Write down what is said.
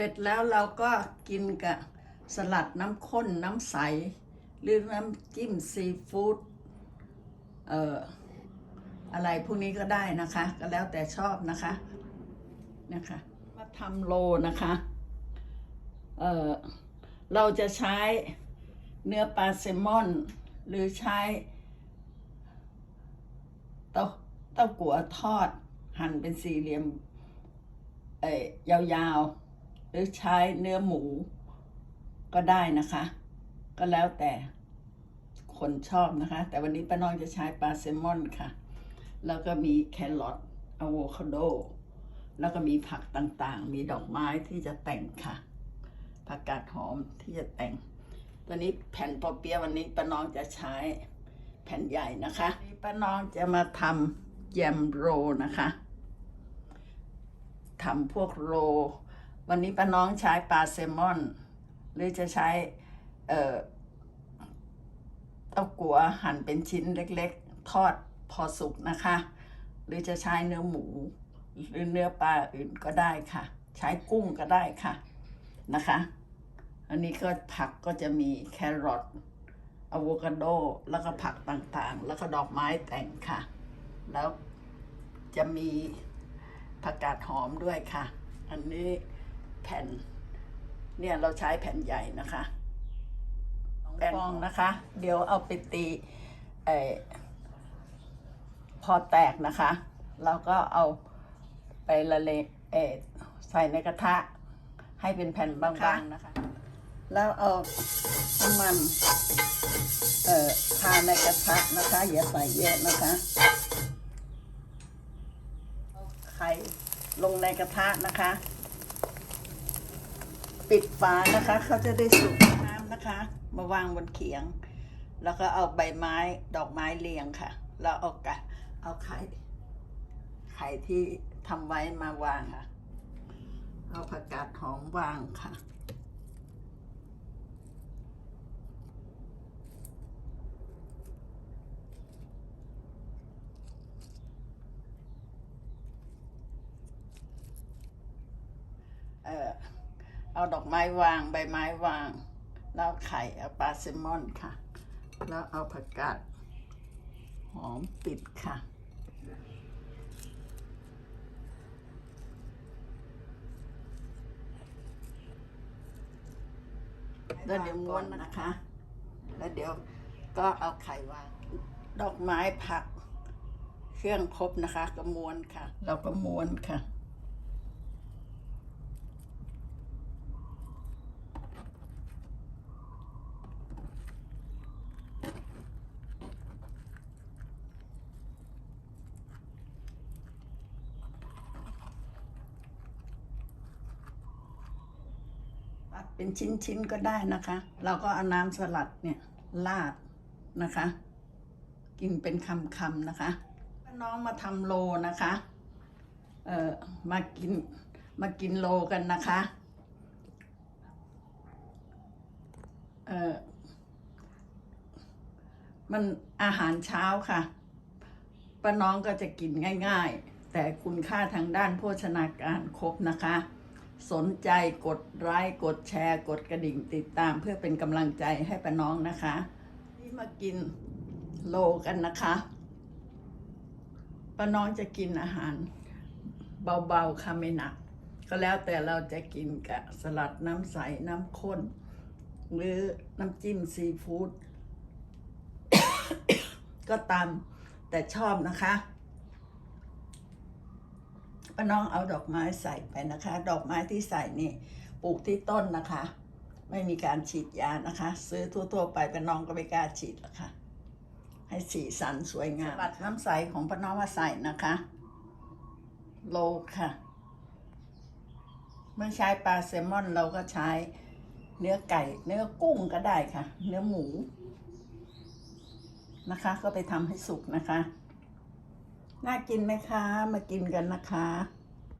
ร็จแล้วเราก็กินกับสลัดน้ำข้นน้ำใส หรือน้ำจิ้มซีฟู้ดเอ่ออะไรพวกนี้ก็ได้นะคะ ก็แล้วแต่ชอบนะคะนะคะมาทำโลนะคะเอ่อเราจะใช้เนื้อปลาแซลมอน หรือใช้เต้าเต้ากัวทอด หั่นเป็นสี่เหลี่ยมเอ่ยาวๆ หรือใช้เนื้อหมูก็ได้นะคะ ก็แล้วแต่คนชอบนะคะ แต่วันนี้ป้าน้องจะใช้ปลาแซลมอนค่ะ แล้วก็มีแครอทอะโวคาโด แล้วก็มีผักต่างๆ มีดอกไม้ที่จะแต่งค่ะ ผักกาดหอมที่จะแต่ง ตอนนี้แผ่นปอเปี๊ยะวันนี้ป้าน้องจะใช้แผ่นใหญ่นะคะป้าน้องจะมาทำแยมโรนะคะทำพวกโร วันนี้ป้าน้องใช้ปลาแซลมอน หรือจะใช้เอ่อเต้ากัวหั่นเป็นชิ้นเล็กๆ ทอดพอสุกนะคะ หรือจะใช้เนื้อหมู หรือเนื้อปลาอื่นก็ได้ค่ะ ใช้กุ้งก็ได้ค่ะนะคะ อันนี้ก็ผักก็จะมีแครอทอะโวคาโด แล้วก็ผักต่างๆ แล้วก็ดอกไม้แต่งค่ะ แล้วจะมีผักกาดหอมด้วยค่ะ อันนี้ แผ่น เนี่ยเราใช้แผ่นใหญ่นะคะแป้งฟองนะคะ เดี๋ยวเอาไปตีเออพอแตกนะคะ เราก็เอาไปละเลงเออใส่ในกระทะ ให้เป็นแผ่นบางๆนะคะ แล้วเอาน้ำมันเอ่อทาในกระทะนะคะ อย่าใส่เยอะนะคะเอาไข่ลงในกระทะนะคะ ปิดฝานะคะ เขาจะได้สุกน้ำนะคะ มาวางบนเขียง แล้วก็เอาใบไม้ดอกไม้เรียงค่ะ แล้วเอากะเอาไข่ไข่ที่ทำไว้มาวางค่ะ เอาผักกาดหอมวางค่ะเออ เอาดอกไม้วางใบไม้วางแล้วไข่เอาปลาแซลมอนค่ะ แล้วเอาผักกาดหอมปิดค่ะ แล้วเดี๋ยวม้วนนะคะ แล้วเดี๋ยวก็เอาไข่วาง ดอกไม้ผัก เครื่องครบนะคะ ก็ม้วนค่ะ เราก็ม้วนค่ะ ตัดเป็นชิ้นๆก็ได้นะคะ เราก็เอาน้ำสลัดเนี่ยราดนะคะ กินเป็นคำๆนะคะน้องมาทำโลนะคะ เอ่อมากินมากินโลกันนะคะ เอ่อมันอาหารเช้าค่ะป้าน้องก็จะกินง่าย ๆ แต่คุณค่าทางด้านโภชนาการครบนะคะ สนใจกดไลค์กดแชร์กดกระดิ่งติดตามเพื่อเป็นกำลังใจให้ป้าน้องนะคะที่มากินโลกันนะคะป้าน้องจะกินอาหารเบาๆค่ะไม่หนัก ก็แล้วแต่เราจะกินกับสลัดน้ำใสน้ำข้น หรือน้ำจิ้มซีฟู้ดก็ตามแต่ชอบนะคะ ป้าน้องเอาดอกไม้ใส่ไปนะคะ ดอกไม้ที่ใส่นี่ปลูกที่ต้นนะคะ ไม่มีการฉีดยานะคะ ซื้อทั่วๆไปป้าน้องก็ไม่กล้าฉีดหรอกค่ะ ให้สีสันสวยงามบัดน้ำใสของป้าน้องมาใส่นะคะ โลค่ะไม่ใช้ปลาแซลมอนเราก็ใช้เนื้อไก่ เนื้อกุ้งก็ได้ค่ะ เนื้อหมูนะคะ ก็ไปทำให้สุกนะคะ น่ากินไหมคะ มากินกันนะคะ